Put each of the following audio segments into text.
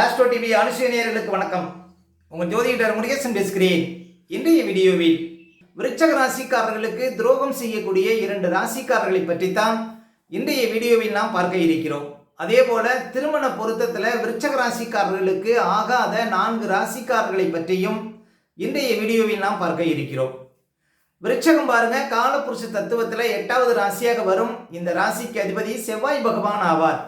Astro TV அனுசேனியர்களுக்கு வணக்கம். உங்கள் ஜோதிடர் முருகேசன் பேசுகிறேன் இன்றைய வீடியோவில் விருச்சக ராசிக்காரர்களுக்கு துரோகம் செய்யக்கூடிய இரண்டு ராசிக்காரர்களை பற்றித்தான் இன்றைய வீடியோவில் நாம் பார்க்க இருக்கிறோம். அதே போல திருமண பொருத்தத்தில் விருச்சக ராசிக்காரர்களுக்கு ஆகாத நான்கு ராசிக்காரர்களை பற்றியும் இன்றைய வீடியோவில் நாம் பார்க்க இருக்கிறோம். விருச்சகம் பாருங்க காலப்புருஷ தத்துவத்தில் எட்டாவது ராசியாக வரும். இந்த ராசிக்கு அதிபதி செவ்வாய் பகவான் ஆவார்.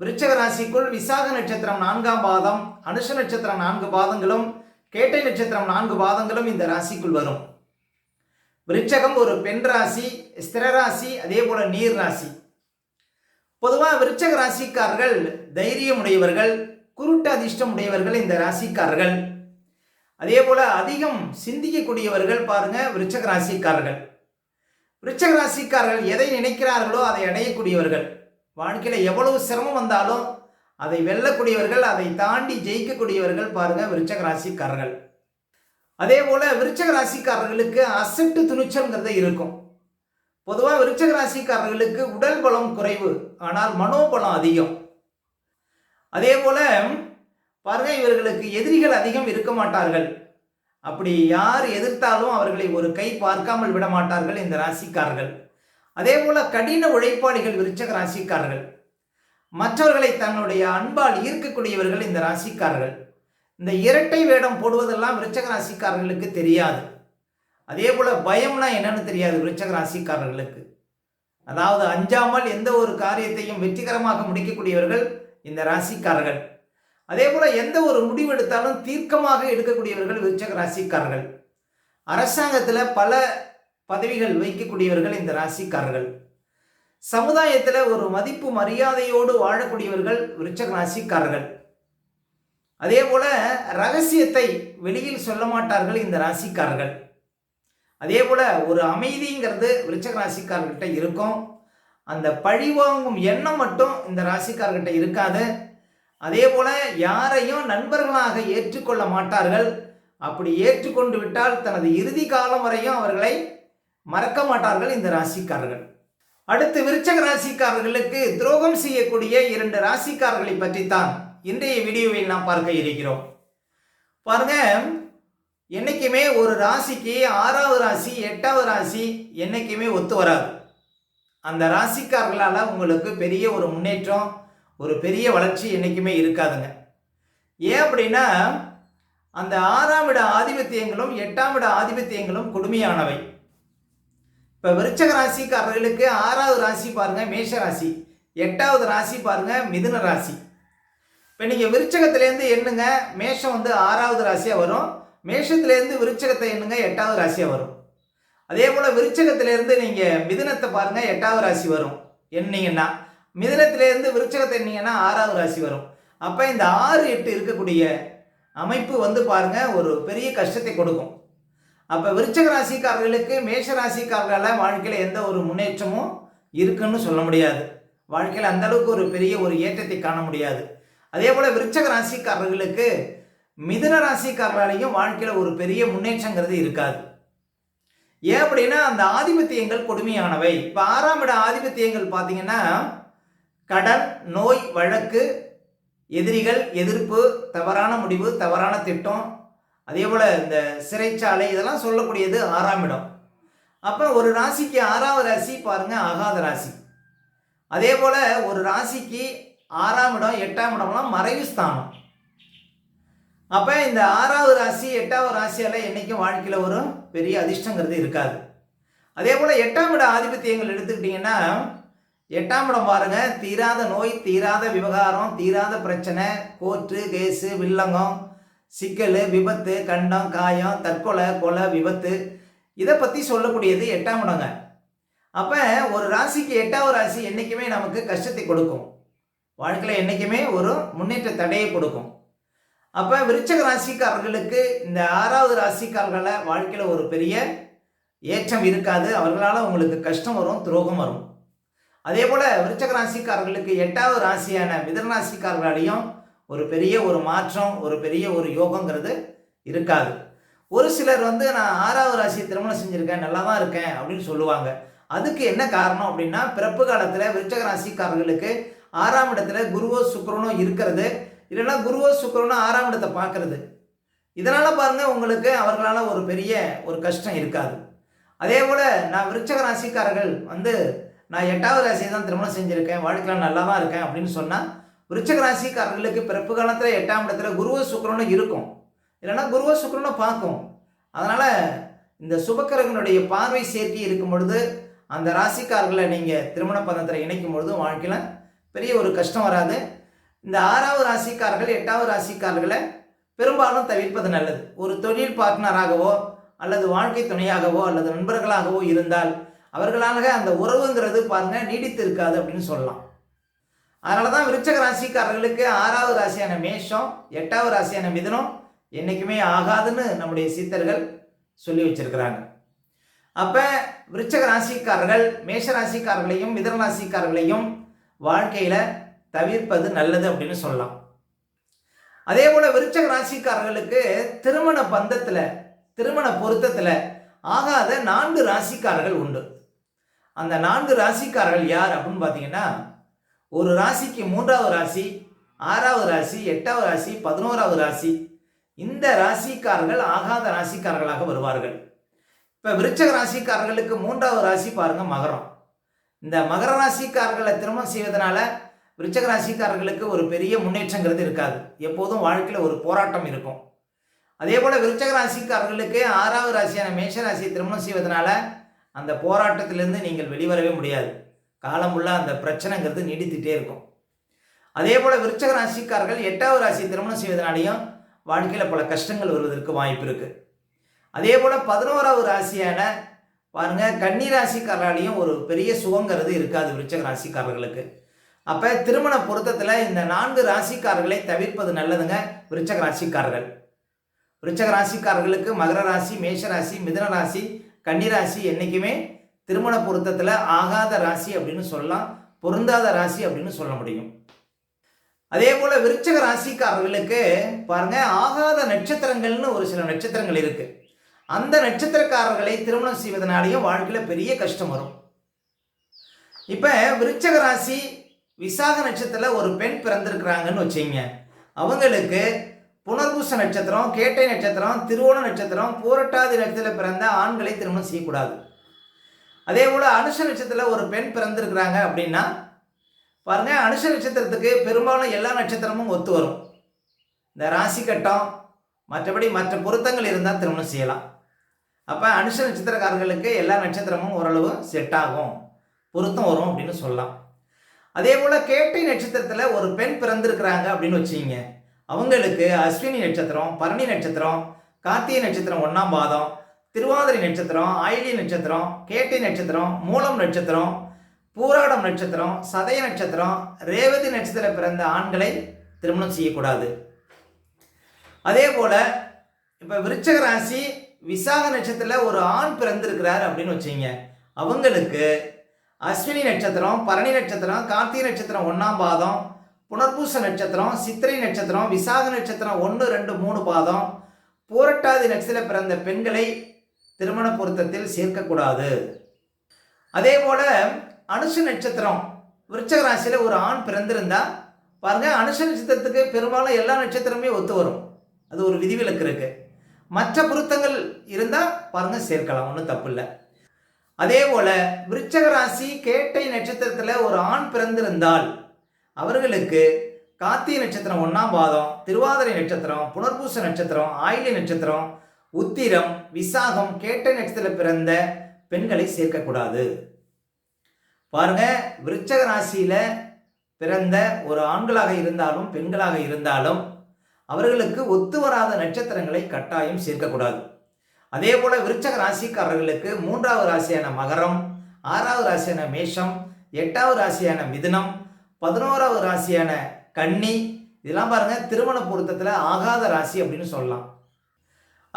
விருச்சக ராசிக்குள் விசாக நட்சத்திரம் நான்காம் பாதம் அனுஷ நட்சத்திரம் நான்கு பாதங்களும் கேட்டை நட்சத்திரம் நான்கு பாதங்களும் இந்த ராசிக்குள் வரும். விருச்சகம் ஒரு பெண் ராசி ஸ்திர ராசி அதே போல நீர் ராசி. பொதுவாக விருச்சக ராசிக்காரர்கள் தைரியம் உடையவர்கள் குருட்டு அதிர்ஷ்டம் உடையவர்கள் இந்த ராசிக்காரர்கள். அதே போல அதிகம் சிந்திக்கக்கூடியவர்கள் பாருங்க விருச்சக ராசிக்காரர்கள். விருச்சக ராசிக்காரர்கள் எதை நினைக்கிறார்களோ அதை அடையக்கூடியவர்கள். வாழ்க்கையில் எவ்வளவு சிரமம் வந்தாலும் அதை வெல்லக்கூடியவர்கள் அதை தாண்டி ஜெயிக்கக்கூடியவர்கள் பாருங்கள் விருச்சக ராசிக்காரர்கள். அதே போல் விருச்சக ராசிக்காரர்களுக்கு அசட்டு துணிச்சல்ங்கிறது இருக்கும். பொதுவாக விருச்சக ராசிக்காரர்களுக்கு உடல் பலம் குறைவு ஆனால் மனோபலம் அதிகம். அதே போல் பாருங்க இவர்களுக்கு எதிரிகள் அதிகம் இருக்க மாட்டார்கள். அப்படி யார் எதிர்த்தாலும் அவர்களை ஒரு கை பார்க்காமல் விட மாட்டார்கள் இந்த ராசிக்காரர்கள். அதே போல கடின உழைப்பாளிகள் விருச்சக ராசிக்காரர்கள். மற்றவர்களை தன்னுடைய அன்பால் ஈர்க்கக்கூடியவர்கள் இந்த ராசிக்காரர்கள். இந்த இரட்டை வேடம் போடுவதெல்லாம் விருச்சக ராசிக்காரர்களுக்கு தெரியாது. அதே போல பயம்னா என்னன்னு தெரியாது விருச்சக ராசிக்காரர்களுக்கு. அதாவது அஞ்சாமல் எந்த ஒரு காரியத்தையும் வெற்றிகரமாக முடிக்கக்கூடியவர்கள் இந்த ராசிக்காரர்கள். அதே போல எந்த ஒரு முடிவு எடுத்தாலும் தீர்க்கமாக எடுக்கக்கூடியவர்கள் விருச்சக ராசிக்காரர்கள். அரசாங்கத்தில் பல பதவிகள் வைக்கக்கூடியவர்கள் இந்த ராசிக்காரர்கள். சமுதாயத்தில் ஒரு மதிப்பு மரியாதையோடு வாழக்கூடியவர்கள் விருச்சக ராசிக்காரர்கள். அதே போல ரகசியத்தை வெளியில் சொல்ல மாட்டார்கள் இந்த ராசிக்காரர்கள். அதே போல ஒரு அமைதிங்கிறது விருச்சக ராசிக்காரர்கிட்ட இருக்கும். அந்த பழிவாங்கும் எண்ணம் மட்டும் இந்த ராசிக்காரர்கிட்ட இருக்காது. அதே போல யாரையும் நண்பர்களாக ஏற்றுக்கொள்ள மாட்டார்கள். அப்படி ஏற்றுக்கொண்டு விட்டால் தனது இறுதி காலம் வரையும் அவர்களை மறக்க மாட்டார்கள் இந்த ராசிக்காரர்கள். அடுத்து விருச்சக ராசிக்காரர்களுக்கு துரோகம் செய்யக்கூடிய இரண்டு ராசிக்காரர்களை பற்றித்தான் இன்றைய வீடியோவில் நாம் பார்க்க இருக்கிறோம். பாருங்க என்னைக்குமே ஒரு ராசிக்கு ஆறாவது ராசி எட்டாவது ராசி என்னைக்குமே ஒத்து வராது. அந்த ராசிக்காரர்களால் உங்களுக்கு பெரிய ஒரு முன்னேற்றம் ஒரு பெரிய வளர்ச்சி என்றைக்குமே இருக்காதுங்க. ஏன் அப்படின்னா அந்த ஆறாம் இட ஆதிபத்தியங்களும் எட்டாம் இட ஆதிபத்தியங்களும் கொடுமையானவை. இப்போ விருச்சக ராசிக்காரர்களுக்கு ஆறாவது ராசி பாருங்கள் மேஷ ராசி. எட்டாவது ராசி பாருங்கள் மிதுன ராசி. இப்போ நீங்கள் விருச்சகத்துலேருந்து எண்ணுங்க மேஷம் வந்து ஆறாவது ராசியாக வரும். மேஷத்துலேருந்து விருச்சகத்தை எண்ணுங்க எட்டாவது ராசியாக வரும். அதே போல் விருச்சகத்துலேருந்து நீங்கள் மிதுனத்தை பாருங்கள் எட்டாவது ராசி வரும். எண்ணிங்கன்னா மிதுனத்திலேருந்து விருச்சகத்தை எண்ணிங்கன்னா ஆறாவது ராசி வரும். அப்போ இந்த ஆறு எட்டு இருக்கக்கூடிய அமைப்பு வந்து பாருங்கள் ஒரு பெரிய கஷ்டத்தை கொடுக்கும். அப்போ விருச்சக ராசிக்காரர்களுக்கு மேஷ ராசிக்காரர்களால் வாழ்க்கையில் எந்த ஒரு முன்னேற்றமும் இருக்குன்னு சொல்ல முடியாது. வாழ்க்கையில் அந்தளவுக்கு ஒரு பெரிய ஒரு ஏற்றத்தை காண முடியாது. அதே போல் விருச்சக ராசிக்காரர்களுக்கு மிதுன ராசிக்காரர்களாலையும் வாழ்க்கையில் ஒரு பெரிய முன்னேற்றங்கிறது இருக்காது. ஏன் அப்படின்னா அந்த ஆதிபத்தியங்கள் கொடுமையானவை. இப்போ ஆறாம் இட ஆதிபத்தியங்கள் பார்த்தீங்கன்னா கடன் நோய் வழக்கு எதிரிகள் எதிர்ப்பு தவறான முடிவு தவறான திட்டம் அதே போல் இந்த சிறைச்சாலை இதெல்லாம் சொல்லக்கூடியது ஆறாம் இடம். அப்போ ஒரு ராசிக்கு ஆறாவது ராசி பாருங்கள் ஆகாத ராசி. அதே போல் ஒரு ராசிக்கு ஆறாம் இடம் எட்டாம் இடம்லாம் மறைவு ஸ்தானம். அப்போ இந்த ஆறாவது ராசி எட்டாவது ராசியால் என்றைக்கும் வாழ்க்கையில் ஒரு பெரிய அதிர்ஷ்டங்கிறது இருக்காது. அதே போல் எட்டாம் இட ஆதிபத்தியங்கள் எடுத்துக்கிட்டிங்கன்னா எட்டாம் இடம் பாருங்கள் தீராத நோய் தீராத விவகாரம் தீராத பிரச்சனை கோர்ட்டு கேஸு வில்லங்கம் சிக்கல் விபத்து கண்டம் காயம் தற்கொலை கொலை விபத்து. இதை பற்றி சொல்லக்கூடியது எட்டாம் இடங்க. அப்போ ஒரு ராசிக்கு எட்டாவது ராசி என்றைக்குமே நமக்கு கஷ்டத்தை கொடுக்கும். வாழ்க்கையில் என்றைக்குமே ஒரு முன்னேற்ற தடையை கொடுக்கும். அப்போ விருச்சக ராசிக்காரர்களுக்கு இந்த ஆறாவது ராசிக்காரர்களை வாழ்க்கையில் ஒரு பெரிய ஏற்றம் இருக்காது. அவர்களால் உங்களுக்கு கஷ்டம் வரும் துரோகம் வரும். அதே போல் விருச்சக ராசிக்காரர்களுக்கு எட்டாவது ராசியான மிதன ராசிக்காரர்களாலையும் ஒரு பெரிய ஒரு மாற்றம் ஒரு பெரிய ஒரு யோகங்கிறது இருக்காது. ஒரு சிலர் வந்து நான் ஆறாவது ராசி திருமணம் செஞ்சுருக்கேன் நல்லா தான் இருக்கேன் அப்படின்னு சொல்லுவாங்க. அதுக்கு என்ன காரணம் அப்படின்னா பிறப்பு காலத்தில் விருச்சக ராசிக்காரர்களுக்கு ஆறாம் இடத்துல குருவோ சுக்கரனோ இருக்கிறது. இல்லைன்னா குருவோ சுக்கரனோ ஆறாம் இடத்தை பார்க்கறது. இதனால் பாருங்கள் உங்களுக்கு அவர்களால் ஒரு பெரிய ஒரு கஷ்டம் இருக்காது. அதே போல் நான் விருச்சக ராசிக்காரர்கள் வந்து நான் எட்டாவது ராசியை தான் திருமணம் செஞ்சுருக்கேன் வாழ்க்கையில் நல்லா தான் இருக்கேன் அப்படின்னு சொன்னால் விருச்சக ராசிக்காரர்களுக்கு பிறப்பு காலத்தில் எட்டாம் இடத்துல குருவ சுக்கரனும் இருக்கும். இல்லைன்னா குருவ சுக்கரனும் பார்க்கும். அதனால் இந்த சுபக்கரகனுடைய பார்வை சேர்க்கை இருக்கும் பொழுது அந்த ராசிக்காரர்களை நீங்கள் திருமண பந்தத்தில் இணைக்கும் பொழுது வாழ்க்கையில் பெரிய ஒரு கஷ்டம் வராது. இந்த ஆறாவது ராசிக்காரர்கள் எட்டாவது ராசிக்காரர்களை பெரும்பாலும் தவிர்ப்பது நல்லது. ஒரு தொழில் பார்ட்னராகவோ அல்லது வாழ்க்கை துணையாகவோ அல்லது நண்பர்களாகவோ இருந்தால் அவர்களாக அந்த உறவுங்கிறது பாருங்கள் நீடித்து இருக்காது அப்படின்னு சொல்லலாம். அதனால தான் விருச்சக ராசிக்காரர்களுக்கு ஆறாவது ராசியான மேஷம் எட்டாவது ராசியான மிதனம் என்றைக்குமே ஆகாதுன்னு நம்முடைய சித்தர்கள் சொல்லி வச்சிருக்கிறாங்க. அப்போ விருச்சக ராசிக்காரர்கள் மேஷ ராசிக்காரர்களையும் மிதன ராசிக்காரர்களையும் வாழ்க்கையில் தவிர்ப்பது நல்லது அப்படின்னு சொல்லலாம். அதே போல் விருச்சக ராசிக்காரர்களுக்கு திருமண பந்தத்தில் திருமண பொருத்தத்தில் ஆகாத நான்கு ராசிக்காரர்கள் உண்டு. அந்த நான்கு ராசிக்காரர்கள் யார் அப்படின்னு பார்த்தீங்கன்னா ஒரு ராசிக்கு மூன்றாவது ராசி ஆறாவது ராசி எட்டாவது ராசி பதினோராவது ராசி இந்த ராசிக்காரர்கள் ஆகாத ராசிக்காரர்களாக வருவார்கள். இப்போ விருச்சக ராசிக்காரர்களுக்கு மூன்றாவது ராசி பாருங்க மகரம். இந்த மகர ராசிக்காரர்களை திருமணம் செய்வதனால விருச்சக ராசிக்காரர்களுக்கு ஒரு பெரிய முன்னேற்றங்கிறது இருக்காது. எப்போதும் வாழ்க்கையில் ஒரு போராட்டம் இருக்கும். அதே போல் விருச்சக ராசிக்காரர்களுக்கு ஆறாவது ராசியான மேஷ ராசியை திருமணம் செய்வதனால அந்த போராட்டத்திலிருந்து நீங்கள் வெளிவரவே முடியாது. காலமுள்ள அந்த பிரச்சனைங்கிறது நீடித்துட்டே இருக்கும். அதே போல் விருச்சக ராசிக்காரர்கள் எட்டாவது ராசி திருமணம் செய்வதனாலையும் வாழ்க்கையில் பல கஷ்டங்கள் வருவதற்கு வாய்ப்பு இருக்குது அதே போல் பதினோராவது ராசியான பாருங்க கன்னி ராசிக்காரர்களையும் ஒரு பெரிய சுகங்கிறது இருக்காது விருச்சக ராசிக்காரர்களுக்கு. அப்போ திருமண பொருத்தத்தில் இந்த நான்கு ராசிக்காரர்களை தவிர்ப்பது நல்லதுங்க விருச்சக ராசிக்காரர்கள். விருச்சக ராசிக்காரர்களுக்கு மகர ராசி மேஷ ராசி மிதன ராசி கன்னிராசி என்றைக்குமே திருமண பொருத்தத்தில் ஆகாத ராசி அப்படின்னு சொல்லலாம் பொருந்தாத ராசி அப்படின்னு சொல்ல முடியும். அதே போல விருச்சக ராசிக்காரர்களுக்கு பாருங்க ஆகாத நட்சத்திரங்கள்னு ஒரு சில நட்சத்திரங்கள் இருக்கு. அந்த நட்சத்திரக்காரர்களை திருமணம் செய்வதனாலேயும் வாழ்க்கையில் பெரிய கஷ்டம் வரும். இப்போ விருச்சக ராசி விசாக நட்சத்திரத்தில் ஒரு பெண் பிறந்திருக்கிறாங்கன்னு வச்சுங்க. அவங்களுக்கு புனர்பூச நட்சத்திரம் கேட்டை நட்சத்திரம் திருவோண நட்சத்திரம் பூரட்டாதி நட்சத்திரத்தில் பிறந்த ஆண்களை திருமணம் செய்யக்கூடாது. அதே போல் அனுஷ நட்சத்திரத்தில் ஒரு பெண் பிறந்திருக்கிறாங்க அப்படின்னா பாருங்கள் அனுஷ நட்சத்திரத்துக்கு பெரும்பாலும் எல்லா நட்சத்திரமும் ஒத்து வரும். இந்த ராசி கட்டம் மற்றபடி மற்ற பொருத்தங்கள் இருந்தால் திருமணம் செய்யலாம். அப்போ அனுஷ நட்சத்திரக்காரர்களுக்கு எல்லா நட்சத்திரமும் ஓரளவு செட் ஆகும். பொருத்தம் வரும் அப்படின்னு சொல்லலாம். அதே போல் கேட்டை நட்சத்திரத்தில் ஒரு பெண் பிறந்திருக்கிறாங்க அப்படின்னு வச்சுக்கிங்க. அவங்களுக்கு அஸ்வினி நட்சத்திரம் பரணி நட்சத்திரம் கார்த்திகை நட்சத்திரம் ஒன்றாம் பாதம் திருவாதிரை நட்சத்திரம் ஆயிலி நட்சத்திரம் கேட்டை நட்சத்திரம் மூலம் நட்சத்திரம் பூராடம் நட்சத்திரம் சதய நட்சத்திரம் ரேவதி நட்சத்திரம் பிறந்த ஆண்களை திருமணம் செய்யக்கூடாது. அதே போல் இப்போ விருச்சக ராசி விசாக நட்சத்திரத்தில் ஒரு ஆண் பிறந்திருக்கிறார் அப்படின்னு வச்சுங்க அவங்களுக்கு அஸ்வினி நட்சத்திரம் பரணி நட்சத்திரம் கார்த்திகை நட்சத்திரம் ஒன்றாம் பாதம் புனர்பூச நட்சத்திரம் சித்திரை நட்சத்திரம் விசாக நட்சத்திரம் ஒன்று ரெண்டு மூணு பாதம் பூரட்டாதி நட்சத்திர பிறந்த பெண்களை திருமண பொருத்தத்தில் சேர்க்கக்கூடாது. அதே போல் அனுஷ நட்சத்திரம் விருச்சக ராசியில் ஒரு ஆண் பிறந்திருந்தா பாருங்க அனுஷ நட்சத்திரத்துக்கு பெரும்பாலும் எல்லா நட்சத்திரமே ஒத்து வரும். அது ஒரு விதிவிலக்கு இருக்கு. மற்ற பொருத்தங்கள் இருந்தால் பாருங்க சேர்க்கலாம் ஒன்றும் தப்பு இல்லை. அதே போல் விருச்சக ராசி கேட்டை நட்சத்திரத்தில் ஒரு ஆண் பிறந்திருந்தால் அவர்களுக்கு கார்த்திகை நட்சத்திரம் ஒன்றாம் பாதம் திருவாதிரை நட்சத்திரம் புனர்பூச நட்சத்திரம் ஆயிலை நட்சத்திரம் உத்திரம் விசாகம் கேட்ட நட்சத்திரத்தில் பிறந்த பெண்களை சேர்க்கக்கூடாது. பாருங்க விருச்சக ராசியில பிறந்த ஒரு ஆண்களாக இருந்தாலும் பெண்களாக இருந்தாலும் அவர்களுக்கு ஒத்து வராத நட்சத்திரங்களை கட்டாயம் சேர்க்கக்கூடாது. அதே போல விருச்சக ராசிக்காரர்களுக்கு மூன்றாவது ராசியான மகரம் ஆறாவது ராசியான மேஷம் எட்டாவது ராசியான மிதுனம் பதினோராவது ராசியான கன்னி இதெல்லாம் பாருங்க திருமண பொருத்தத்தில் ஆகாத ராசி அப்படின்னு சொல்லலாம்.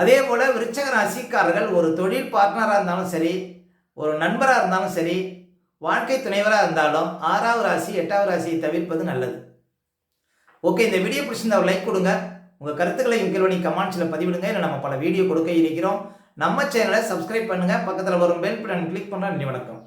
அதே போல் விருச்சக ராசிக்காரர்கள் ஒரு தொழில் பார்ட்னராக இருந்தாலும் சரி ஒரு நண்பராக இருந்தாலும் சரி வாழ்க்கை துணைவராக இருந்தாலும் ஆறாவது ராசி எட்டாவது ராசியை தவிர்ப்பது நல்லது. ஓகே இந்த வீடியோ பிடிச்சிருந்தா ஒரு லைக் கொடுங்க. உங்கள் கருத்துக்களை கீழ்வணி கமெண்ட்ஸில் பதிவிடுங்க. இல்லை நம்ம பல வீடியோ கொடுக்க இருக்கிறோம். நம்ம சேனலை சப்ஸ்கிரைப் பண்ணுங்கள் பக்கத்தில் வரும் பெல் பட்டன் கிளிக் பண்ணால் நன்றி வணக்கம்.